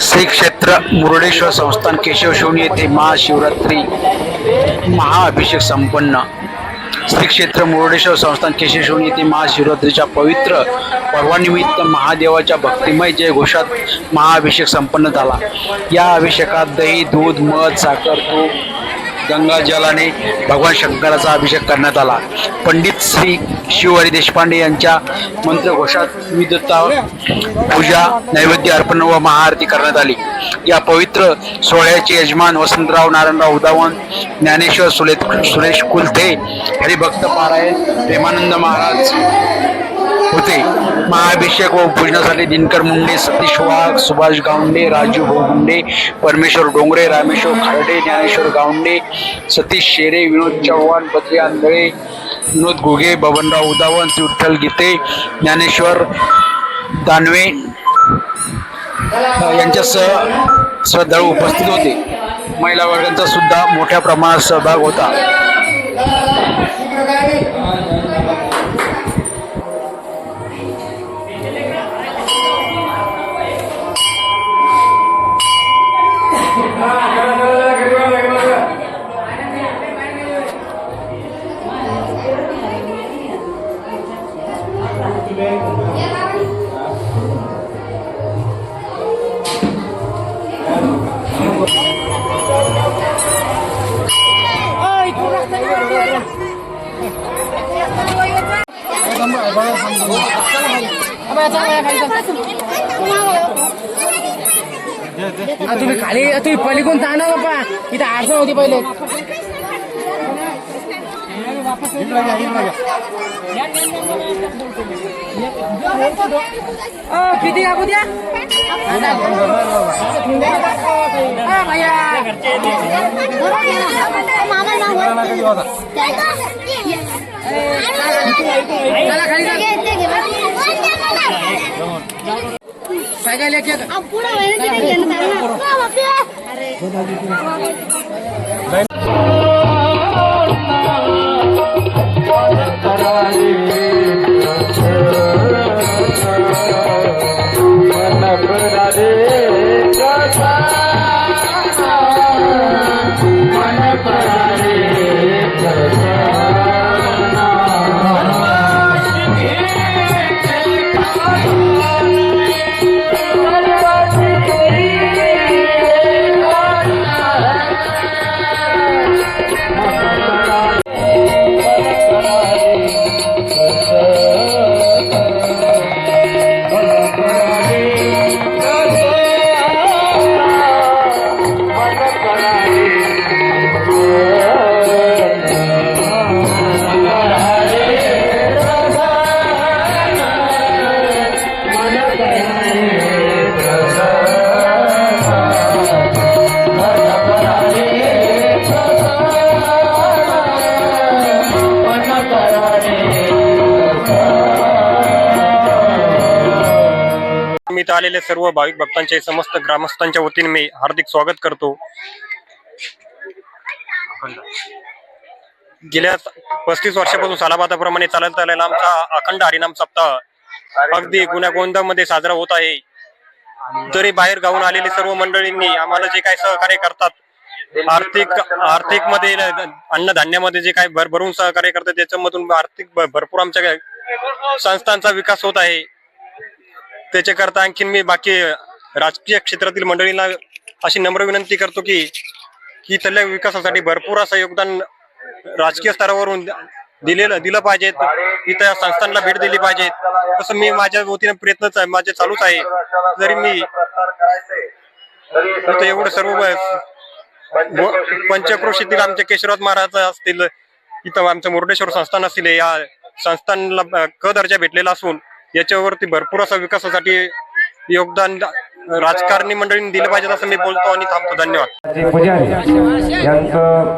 श्री क्षेत्र मुरुडेश्वर संस्थान केशवशिवणी येथे महाशिवरात्री महाअभिषेक संपन्न. श्री क्षेत्र मुरुडेश्वर संस्थान केशवशिवणी येथे महाशिवरात्रीच्या पवित्र पर्वानिमित्त महादेवाच्या भक्तिमय जय घोषात महाअभिषेक संपन्न झाला. या अभिषेकात दही दूध मध साखर तूप गंगा जलाने भगवान शंकराचा अभिषेक करण्यात आला. पंडित श्री शिवहरी देशपांडे यांच्या मंत्रघोषात विविधता पूजा नैवेद्य अर्पण व महाआरती करण्यात आली. या पवित्र सोहळ्याचे यजमान वसंतराव नारायणराव उदावन ज्ञानेश्वर सुले सुरेश कुलथे हरिभक्त पारायण प्रेमानंद महाराज. होते. महाअभिषेक व पूजनासाठी दिनकर मुंडे सतीश वाघ सुभाष गावंडे राजू भाऊ मुंडे परमेश्वर डोंगरे रामेश्वर खारडे ज्ञानेश्वर गावंडे सतीश शेरे विनोद चव्हाण बद्री आंधळे विनोद घुगे बबनराव उदावन विठ्ठल गीते ज्ञानेश्वर दानवे यांच्यासह श्रद्धाळू उपस्थित होते. महिला वर्गांचा सुद्धा मोठ्या प्रमाणात सहभाग होता. Thank खालि babe. Yeah, Bobby. तुम्ही खाली तुम्ही पहिले कोण जाणार त पहिले किती कापू द्या काय काय लेखी जा. आलेले सर्व भाविक भक्तांचे समस्त ग्रामस्थांच्या वतीने मी हार्दिक स्वागत करतो. गेल्या पस्तीस वर्षापासून सालाबादाप्रमाणे चालत आलेला आमचा अखंड हरिनाम सप्ताह अगदी गुण्यागोंदामध्ये साजरा होत आहे. तरी बाहेर गावून आलेली सर्व मंडळींनी आम्हाला जे काही सहकार्य करतात आर्थिक आर्थिकमध्ये अन्नधान्यामध्ये जे काही भरभरून सहकार्य करतात त्याच्यामधून आर्थिक भरपूर आमच्या संस्थांचा विकास होत आहे. त्याच्याकरता आणखीन मी बाकी राजकीय क्षेत्रातील मंडळींना अशी नम्र विनंती करतो की की इथल्या विकासासाठी भरपूर असं योगदान राजकीय स्तरावरून दिलेलं दिलं पाहिजेत. इथं या संस्थांना भेट दिली पाहिजेत. तसं मी माझ्या वतीने प्रयत्न माझे चालूच आहे. जरी मी इथं एवढं सर्व पंचक्रोशीतील आमचे केशवराज महाराज असतील इथं आमचं मुर्डेश्वर संस्थान असतील या संस्थानला क दर्जा भेटलेला असून याच्यावरती भरपूर असा विकासासाठी योगदान राजकारणी मंडळींनी दिलं पाहिजे असं मी बोलतो आणि थांबतो. धन्यवाद. जे पुजारी यांचं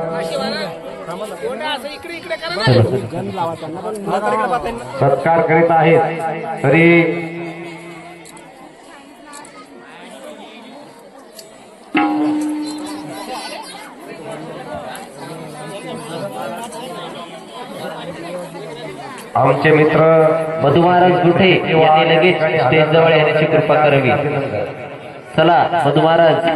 सत्कार करीत आहेत. तरी आमचे मित्र मधु महाराज गुठे यांनी लगेच स्टेज जवळ येण्याची कृपा करावी. चला मधु महाराज